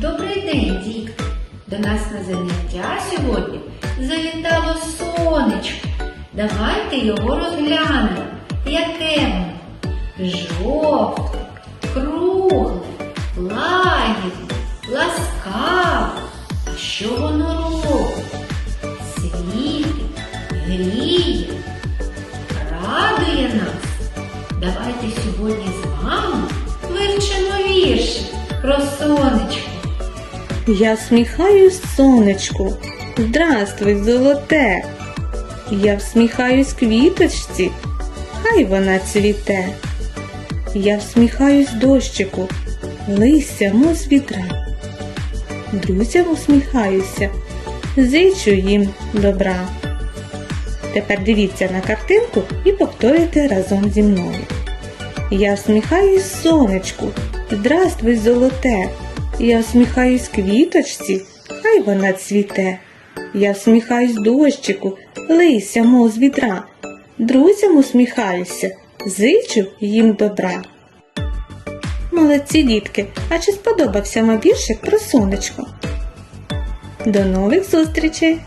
Добрий день, дітки! До нас на заняття сьогодні завітало сонечко. Давайте його розглянемо. Яке воно? Жовте, кругле, лагідне, ласкаве. Що воно робить? Світить, гріє, радує нас. Давайте сьогодні з вами вивчимо вірші про сонечко. Я всміхаюсь сонечку, здравствуй, золоте. Я всміхаюсь квіточці, хай вона цвіте. Я всміхаюсь дощику, лися мов вітра. Друзям усміхаюся, зичу їм добра. Тепер дивіться на картинку і повторюйте разом зі мною. Я всміхаюсь сонечку, здравствуй, золоте. Я всміхаюсь квіточці, хай вона цвіте. Я всміхаюсь дощику, лися, мов з вітра. Друзям усміхаюся, зичу їм добра. Молодці дітки, а чи сподобався вам віршик про сонечко? До нових зустрічей!